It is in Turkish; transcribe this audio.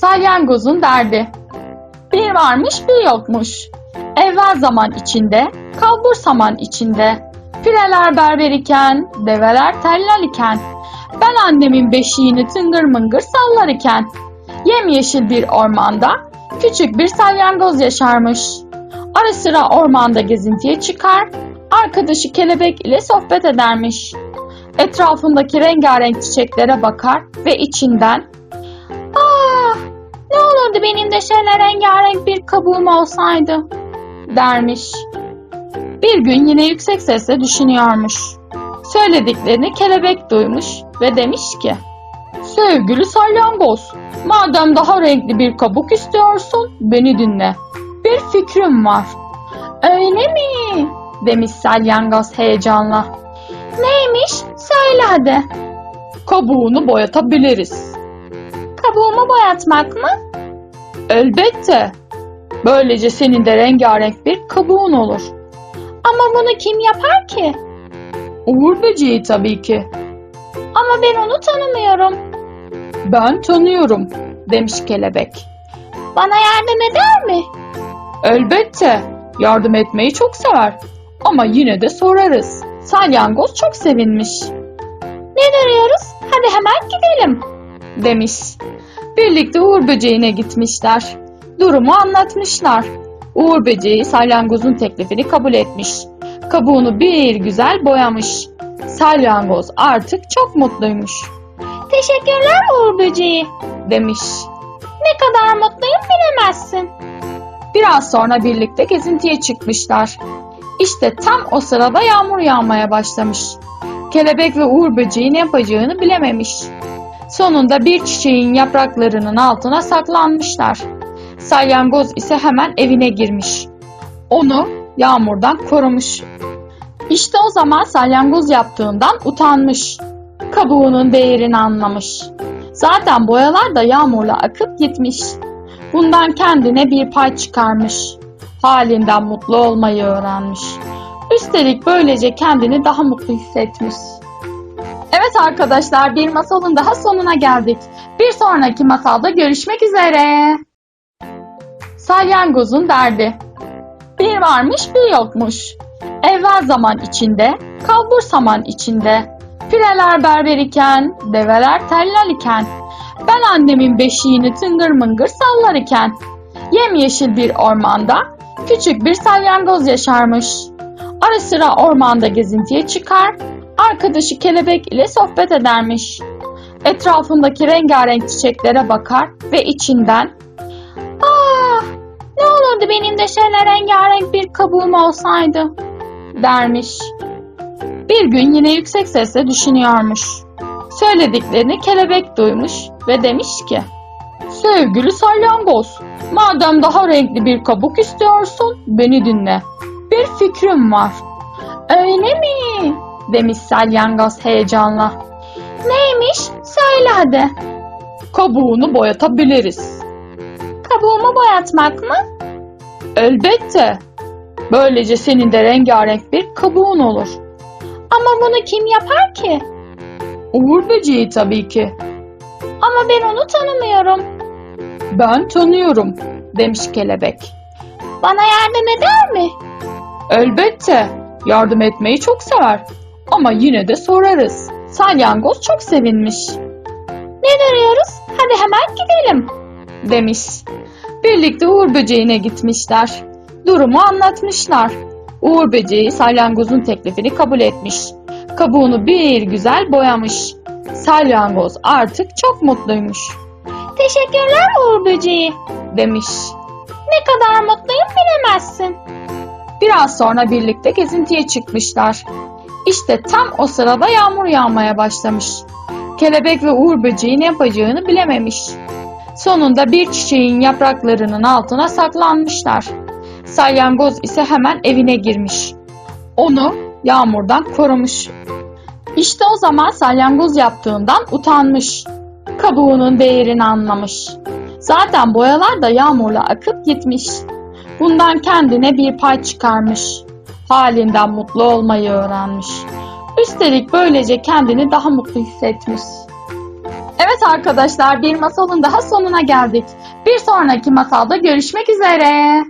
Salyangozun derdi. Bir varmış bir yokmuş. Evvel zaman içinde, kalbur saman içinde. Fileler berber iken, develer tellal iken. Ben annemin beşiğini tıngır mıngır sallar iken. Yemyeşil bir ormanda küçük bir salyangoz yaşarmış. Ara sıra ormanda gezintiye çıkar, arkadaşı kelebek ile sohbet edermiş. Etrafındaki rengarenk çiçeklere bakar ve içinden olurdu benim de şöyle rengarenk bir kabuğum olsaydı.'' dermiş. Bir gün yine yüksek sesle düşünüyormuş. Söylediklerini kelebek duymuş ve demiş ki Sevgili salyangoz, madem daha renkli bir kabuk istiyorsun beni dinle. Bir fikrim var. Öyle mi? demiş salyangoz heyecanla. Neymiş? Söyle hadi. Kabuğunu boyatabiliriz. Kabuğumu boyatmak mı? Elbette. Böylece senin de rengarenk bir kabuğun olur. Ama bunu kim yapar ki? Uğur böceği tabii ki. Ama ben onu tanımıyorum. Ben tanıyorum, demiş kelebek. Bana yardım eder mi? Elbette. Yardım etmeyi çok sever. Ama yine de sorarız. Salyangoz çok sevinmiş. Ne duruyoruz? Hadi hemen gidelim, demiş. Birlikte Uğur böceğine gitmişler. Durumu anlatmışlar. Uğur böceği salyangozun teklifini kabul etmiş. Kabuğunu bir güzel boyamış. Salyangoz artık çok mutluymuş. Teşekkürler Uğur böceği, demiş. Ne kadar mutluyum bilemezsin. Biraz sonra birlikte gezintiye çıkmışlar. İşte tam o sırada yağmur yağmaya başlamış. Kelebek ve Uğur böceği ne yapacağını bilememiş. Sonunda bir çiçeğin yapraklarının altına saklanmışlar. Salyangoz ise hemen evine girmiş. Onu yağmurdan korumuş. İşte o zaman salyangoz yaptığından utanmış. Kabuğunun değerini anlamış. Zaten boyalar da yağmurla akıp gitmiş. Bundan kendine bir pay çıkarmış. Halinden mutlu olmayı öğrenmiş. Üstelik böylece kendini daha mutlu hissetmiş. Evet arkadaşlar bir masalın daha sonuna geldik. Bir sonraki masalda görüşmek üzere. Salyangozun derdi. Bir varmış bir yokmuş. Evvel zaman içinde, kalbur saman içinde. Fileler berber iken, develer tellal iken. Ben annemin beşiğini tıngır mıngır sallar iken. Yemyeşil bir ormanda küçük bir salyangoz yaşarmış. Ara sıra ormanda gezintiye çıkar, arkadaşı kelebek ile sohbet edermiş. Etrafındaki rengarenk çiçeklere bakar ve içinden ''Ah, ne olurdu benim de şöyle rengarenk bir kabuğum olsaydı.'' dermiş. Bir gün yine yüksek sesle düşünüyormuş. Söylediklerini kelebek duymuş ve demiş ki Sevgili salyangoz, madem daha renkli bir kabuk istiyorsun beni dinle. Bir fikrim var. Öyle mi? Demiş salyangoz heyecanla. Neymiş? Söyle hadi. Kabuğunu boyatabiliriz. Kabuğumu boyatmak mı? Elbette. Böylece senin de rengarenk bir kabuğun olur. Ama bunu kim yapar ki? Uğur böceği tabii ki. Ama ben onu tanımıyorum. Ben tanıyorum, demiş kelebek. Bana yardım eder mi? Elbette. Yardım etmeyi çok sever. Ama yine de sorarız. Salyangoz çok sevinmiş. Ne duruyoruz? Hadi hemen gidelim, demiş. Birlikte Uğur böceğine gitmişler. Durumu anlatmışlar. Uğur böceği salyangozun teklifini kabul etmiş. Kabuğunu bir güzel boyamış. Salyangoz artık çok mutluymuş. Teşekkürler Uğur böceği, demiş. Ne kadar mutluyum bilemezsin. Biraz sonra birlikte gezintiye çıkmışlar. İşte tam o sırada yağmur yağmaya başlamış. Kelebek ve Uğur böceği ne yapacağını bilememiş. Sonunda bir çiçeğin yapraklarının altına saklanmışlar. Salyangoz ise hemen evine girmiş. Onu yağmurdan korumuş. İşte o zaman salyangoz yaptığından utanmış. Kabuğunun değerini anlamış. Zaten boyalar da yağmurla akıp gitmiş. Bundan kendine bir pay çıkarmış. Halinden mutlu olmayı öğrenmiş. Üstelik böylece kendini daha mutlu hissetmiş. Evet arkadaşlar bir masalın daha sonuna geldik. Bir sonraki masalda görüşmek üzere.